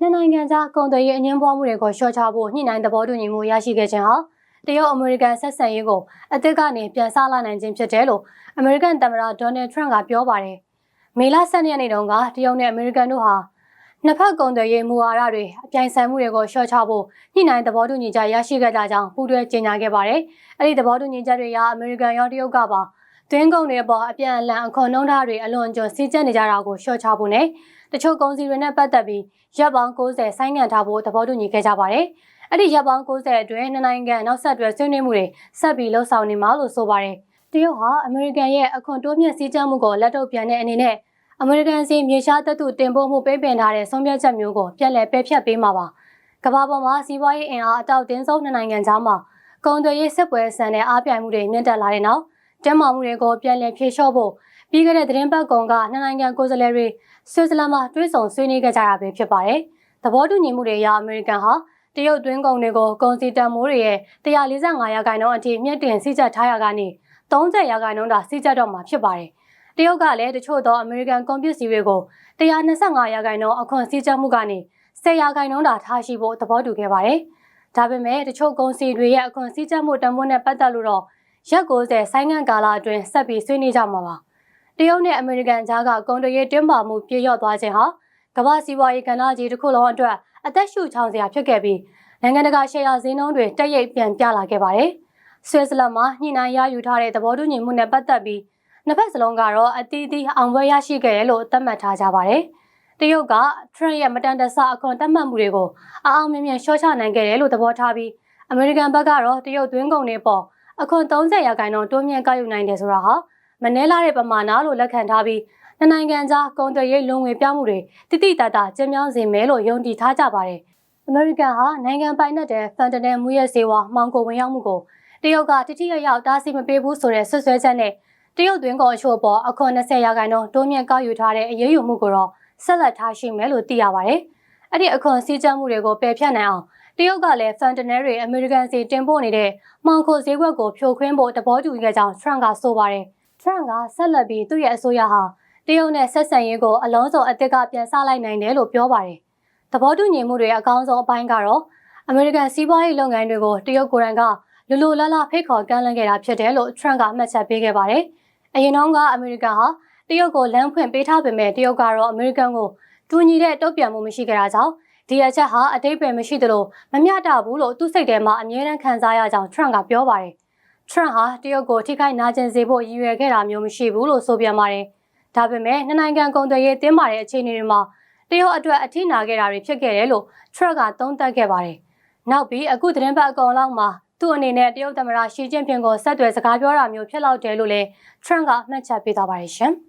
နှစ်နိုင်ငံကြားကုန်သွယ်ရေးအငင်းပွားမှုတွေကိုလျှော့ချဖို့ညှိနှိုင်းသဘောတူညီမှုရရှိခဲ့ခြင်းဟာတရုတ်အမေရိကန်ဆက်ဆံရေးကိုအသစ်ကနေပြန်ဆလာနိုင်ခြင်းဖြစ်တယ်လို့အမေရိကန်သမ္မတဒေါ်နယ်ထရန့်ကပြောပါတယ်။မေလ12ရက်နေ့တုန်းကတရုတ်နဲ့အမေရိကန်တို့ဟာနှစ်ဖက်ကုန်သွယ်ရေးမူဝါဒတွေအပြိုင်ဆိုင်မှုတွေကိုလျှော့ချဖို့ညှိနှိုင်းသဘောတူညီချက်ရရှိခဲ့ကြကြောင်းပူးတွဲကြေညာခဲ့ပါတယ်။အဲဒီသဘောတူညီချက်တွေကအမေရိကန်ရောတရုတ်ကပါတွင်းကုန်တွေပေါ်အပြန်အလှန်အခွန်နှုန်းထားတွေအလွန်ကျွံစီးကျက်နေကြတာကိုလျှော့ချဖို့နဲ့ တချို့ကုန်စည်တွေနဲ့ပတ်သက်ပြီးရပ်ပေါင်း90ဆိုင်းငံ့ထားဖို့သဘောတူညီခဲ့ကြပါတယ်။အဲ့ဒီရပ်ပေါင်း90အတွင်းနှစ်နိုင်ငံနောက်ဆက်တွဲဆွေးနွေးမှုတွေဆက်ပြီးလှုပ်ဆောင်နေမှာလို့ဆိုပါတယ်။တရုတ်ဟာအမေရိကန်ရဲ့အခွန်တိုးမြင့်စည်းကြပ်မှုကိုလက်တော့ပြန်တဲ့အနေနဲ့အမေရိကန်စီမြေရှားတပ်သူတင်ပို့မှုပေးပင်ထားတဲ့ဆုံးဖြတ်ချက်မျိုးကိုပြက်လက်ပယ်ဖြတ်ပေးမှာပါ။ကမ္ဘာပေါ်မှာစီးပွားရေးအင်အားအတောက်တင်းဆုံးနှစ်နိုင်ငံကြားမှာကုန်သွယ်ရေးစစ်ပွဲဆန်တဲ့အားပြိုင်မှုတွေမြင့်တက်လာတဲ့နောက်တမ်းမာမှုတွေကိုပြန်လည်ဖြေလျှော့ဖို့ ပြီးခဲ့တဲ့သတင်းပတ်ကုံကနှစ်နိုင်ငံကိုယ်စားလှယ်တွေဆွစ်ဇာလန်မှာတွဲဆုံဆွေးနွေးခဲ့ကြတာပဲဖြစ်ပါတယ်။သဘောတူညီမှုတွေအရအမေရိကန်ဟာတရုတ်တွင်းကုန်တွေကိုကုန်စည်တန်မိုးတွေရဲ့145ရာခိုင်နှုန်းအထိမြင့်တင်စိကျထားရကနေ30ရာခိုင်နှုန်းသာစိကျတော့မှာဖြစ်ပါတယ်။တရုတ်ကလည်းတချို့သောအမေရိကန်ကုန်ပစ္စည်းတွေကို125ရာခိုင်နှုန်းအခွန်စည်းကြပ်မှုကနေ10ရာခိုင်နှုန်းသာထားရှိဖို့သဘောတူခဲ့ပါတယ်။ဒါပေမဲ့တချို့ကုန်စည်တွေရဲ့အခွန်စည်းကြပ်မှုတန်ဖိုးနဲ့ပတ်သက်လို့တော့ရက်90ဆိုင်းငံ့ကာလအတွင်းဆက်ပြီးဆွေးနွေးကြမှာပါ။ တရုတ်နဲ့အမေရိကန်ကြားကကုန်သွယ်ရေးတင်းမာမှုပြေလျော့သွားခြင်းဟာကမ္ဘာစီးပွားရေးကဏ္ဍကြီးတစ်ခုလုံးအတွက်အသက်ရှူချောင်စရာဖြစ်ခဲ့ပြီးနိုင်ငံတကာရှယ်ယာဈေးနှုန်းတွေတက်ရိပ်ပြန်ပြလာခဲ့ပါတယ်။ဆွစ်ဇာလန်မှာညှိနှိုင်းရယူထားတဲ့သဘောတူညီမှုနဲ့ပတ်သက်ပြီးနှစ်ဖက်စလုံးကတော့အသီးသီးအောင်ပွဲရရှိခဲ့တယ်လို့သတ်မှတ်ထားကြပါတယ်။တရုတ်ကထရန့်ရဲ့မတန်တဆအခွန်သတ်မှတ်မှုတွေကိုအအောင်မြင်မြင်ရှော့ချနိုင်ခဲ့တယ်လို့သဘောထားပြီးအမေရိကန်ဘက်ကတော့တရုတ်သွင်းကုန်တွေပေါ်အခွန်30ရာခိုင်နှုန်းတိုးမြင့်ကောက်ယူနိုင်တယ်ဆိုတာဟာ မနှဲလာတဲ့ပမာဏလို့လက်ခံထားပြီးနှစ်နိုင်ငံကြားကုန်သွယ်ရေးလုံငွေပြောင်းမှုတွေတိတိတတ်တာကျင်းမြောင်းစေမယ်လို့ယုံကြည်ထားကြပါတယ်။အမေရိကန်ဟာနိုင်ငံပိုင်နက်တဲ့ဖန်တနယ်မူရဲ့စေဝါမှောင်ကိုဝင်ရောက်မှုကိုတရုတ်ကတိတိယရောက်တားဆီးမပေးဘူးဆိုတဲ့ဆွဆွဲချက်နဲ့တရုတ်သွင်းကုန်အချို့ပေါ်အခွန်20ရာခိုင်နှုန်းတိုးမြင့်ကောက်ယူထားတဲ့အရေးယူမှုကိုတော့ဆက်လက်ထားရှိမယ်လို့သိရပါတယ်။အဲ့ဒီအခွန်စည်းကြပ်မှုတွေကိုပယ်ဖျက်နိုင်အောင်တရုတ်ကလည်းဖန်တနယ်တွေအမေရိကန်စီတင်ပို့နေတဲ့မှောင်ခိုဈေးကွက်ကိုဖြိုခွင်းဖို့တဘောတူခဲ့ကြောင်းထရန့်ကဆိုပါတယ်။ ထရန့်ကဆက်လက်ပြီးသူ့ရဲ့အစိုးရဟာတရုတ်နဲ့ဆက်ဆံရေးကိုအလုံးစုံအသစ်ကပြန်ဆလိုက်နိုင်တယ်လို့ပြောပါတယ်။သဘောတူညီမှုတွေအကောင်းဆုံးအပိုင်းကတော့အမေရိကန်စီးပွားရေးလုပ်ငန်းတွေကိုတရုတ်ကိုယ်တိုင်ကလူလူလလဖိတ်ခေါ်ကမ်းလှမ်းခဲ့တာဖြစ်တယ်လို့ထရန့်ကအမှတ်ချက်ပေးခဲ့ပါတယ်။အရင်တုန်းကအမေရိကန်ဟာတရုတ်ကိုလမ်းဖွင့်ပေးထားပေမဲ့တရုတ်ကတော့အမေရိကန်ကိုတူညီတဲ့တုံ့ပြန်မှုမရှိခဲ့တာကြောင့်ဒီအချက်ဟာအတိတ်ပဲမရှိသလိုမမျှတဘူးလို့သူ့စိတ်ထဲမှာအမြဲတမ်းခံစားရကြောင်းထရန့်ကပြောပါတယ်။ ထရန့်ဟာတရုတ်ကိုထိခိုက်နာကျင်စေဖို့ရည်ရွယ်ခဲ့တာမျိုးမရှိဘူးလို့ဆိုပြန်ပါတယ်။ဒါပေမဲ့နှစ်နိုင်ငံကုန်သွယ်ရေးတင်းမာတဲ့အခြေအနေတွေမှာတရုတ်အတွက်အထိနာခဲ့တာတွေဖြစ်ခဲ့တယ်လို့ထရန့်ကသုံးသပ်ခဲ့ပါတယ်။နောက်ပြီးအခုသတင်းပတ်အကောင်လောက်မှာသူ့အနေနဲ့တရုတ်သမ္မတရှီကျင့်ဖျင်ကိုဆက်သွယ်စကားပြောတာမျိုးဖြစ်လောက်တယ်လို့လည်းထရန့်ကမှတ်ချက်ပေးသွားပါတယ်ရှင်။